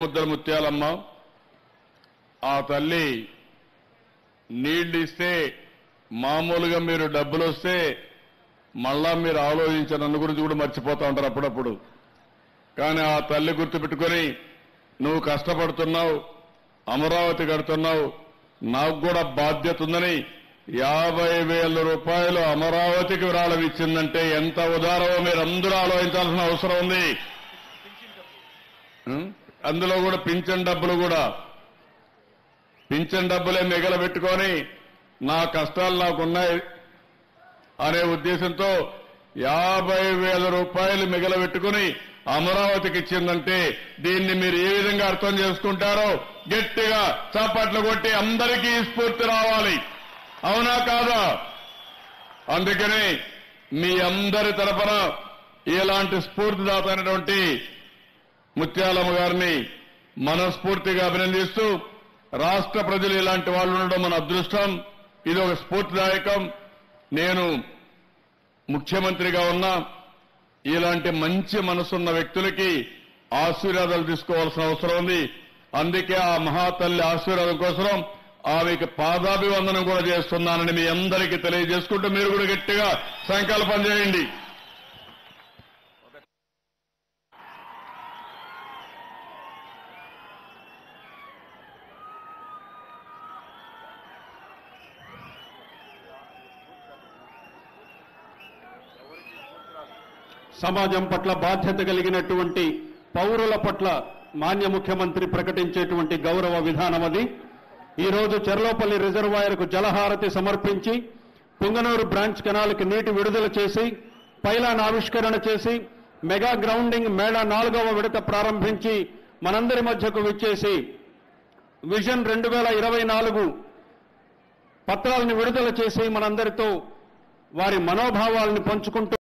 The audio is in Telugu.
ముద్దల ముత్యాలమ్మ ఆ తల్లి నీళ్ళు ఇస్తే మామూలుగా మీరు డబ్బులు వస్తే మళ్ళా మీరు ఆలోచించిన నన్ను గురించి కూడా మర్చిపోతా ఉంటారు అప్పుడప్పుడు. కానీ ఆ తల్లి గుర్తుపెట్టుకొని నువ్వు కష్టపడుతున్నావు అమరావతి కడుతున్నావు నాకు కూడా బాధ్యత ఉందని యాభై వేల రూపాయలు అమరావతికి విరాళం ఇచ్చిందంటే ఎంత ఉదారమో మీరు అందరూ ఆలోచించాల్సిన అవసరం ఉంది? అందులో కూడా పింఛన్ డబ్బులు కూడా. పింఛన్ డబ్బులే మిగలబెట్టుకొని నా కష్టాలు నాకున్నాయి అనే ఉద్దేశంతో యాభై వేల రూపాయలు మిగలబెట్టుకుని అమరావతికి ఇచ్చిందంటే దీన్ని మీరు ఏ విధంగా అర్థం చేసుకుంటారో గట్టిగా చాపట్లు కొట్టి అందరికీ స్ఫూర్తి రావాలి. అవునా కాదా? అందుకని మీ అందరి తరఫున ఇలాంటి స్ఫూర్తిదాత అయినటువంటి ముత్యాలమ్మ గారిని మనస్ఫూర్తిగా అభినందిస్తూ రాష్ట్ర ప్రజలు ఇలాంటి వాళ్ళు ఉండడం మన అదృష్టం. ఇది ఒక స్ఫూర్తిదాయకం నేను ముఖ్యమంత్రిగా ఉన్నా ఇలాంటి మంచి మనసున్న వ్యక్తులకి ఆశీర్వాదాలు తీసుకోవాల్సిన అవసరం ఉంది. అందుకే ఆ మహాతల్లి ఆశీర్వాదం కోసం ఆమెకి పాదాభివందనం కూడా చేస్తున్నానని మీ అందరికీ తెలియజేసుకుంటూ మీరు కూడా గట్టిగా సంకల్పం చేయండి. సమాజం పట్ల బాధ్యత కలిగినటువంటి పౌరుల పట్ల మాన్య ముఖ్యమంత్రి ప్రకటించేటువంటి గౌరవ విధానం అది. ఈ రోజు చెర్లోపల్లి రిజర్వాయర్కు జలహారతి సమర్పించి పుంగనూరు బ్రాంచ్ కెనాల్కి నీటి విడుదల చేసి పైలాన్ ఆవిష్కరణ చేసి మెగా గ్రౌండింగ్ మేళ నాలుగవ విడత ప్రారంభించి మనందరి మధ్యకు విచ్చేసి విజన్ రెండు వేల ఇరవై నాలుగు పత్రాలను విడుదల చేసి మనందరితో వారి మనోభావాలను పంచుకుంటూ